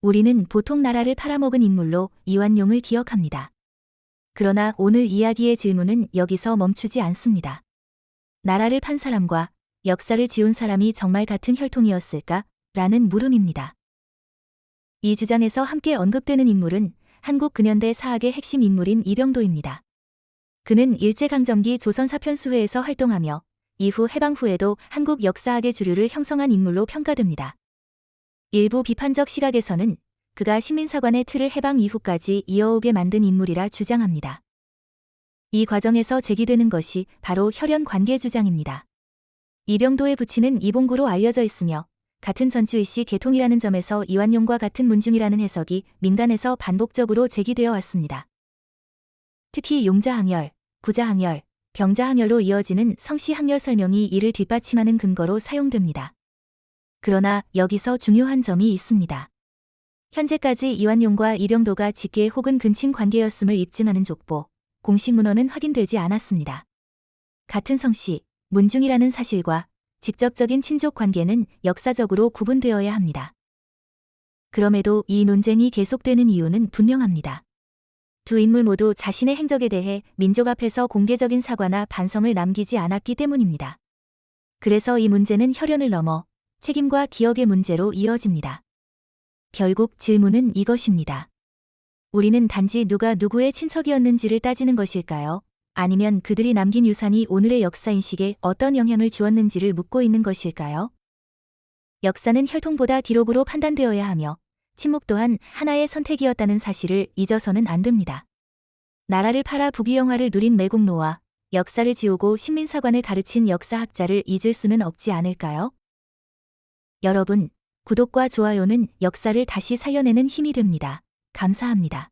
우리는 보통 나라를 팔아먹은 인물로 이완용을 기억합니다. 그러나 오늘 이야기의 질문은 여기서 멈추지 않습니다. 나라를 판 사람과 역사를 지운 사람이 정말 같은 혈통이었을까? 라는 물음입니다. 이 주장에서 함께 언급되는 인물은 한국 근현대 사학의 핵심 인물인 이병도입니다. 그는 일제강점기 조선사편수회에서 활동하며 이후 해방 후에도 한국 역사학의 주류를 형성한 인물로 평가됩니다. 일부 비판적 시각에서는 그가 시민사관의 틀을 해방 이후까지 이어오게 만든 인물이라 주장합니다. 이 과정에서 제기되는 것이 바로 혈연 관계 주장입니다. 이병도의 부친은 이봉구로 알려져 있으며 같은 전주이씨 계통이라는 점에서 이완용과 같은 문중이라는 해석이 민간에서 반복적으로 제기되어 왔습니다. 특히 용자항열, 구자항열, 병자항열로 이어지는 성씨항열 설명이 이를 뒷받침하는 근거로 사용됩니다. 그러나 여기서 중요한 점이 있습니다. 현재까지 이완용과 이병도가 직계 혹은 근친 관계였음을 입증하는 족보, 공식 문헌은 확인되지 않았습니다. 같은 성씨, 문중이라는 사실과 직접적인 친족 관계는 역사적으로 구분되어야 합니다. 그럼에도 이 논쟁이 계속되는 이유는 분명합니다. 두 인물 모두 자신의 행적에 대해 민족 앞에서 공개적인 사과나 반성을 남기지 않았기 때문입니다. 그래서 이 문제는 혈연을 넘어 책임과 기억의 문제로 이어집니다. 결국 질문은 이것입니다. 우리는 단지 누가 누구의 친척이었는지를 따지는 것일까요? 아니면 그들이 남긴 유산이 오늘의 역사인식에 어떤 영향을 주었는지를 묻고 있는 것일까요? 역사는 혈통보다 기록으로 판단되어야 하며 침묵 또한 하나의 선택이었다는 사실을 잊어서는 안 됩니다. 나라를 팔아 부귀영화를 누린 매국노와 역사를 지우고 식민사관을 가르친 역사학자를 잊을 수는 없지 않을까요? 여러분, 구독과 좋아요는 역사를 다시 살려내는 힘이 됩니다. 감사합니다.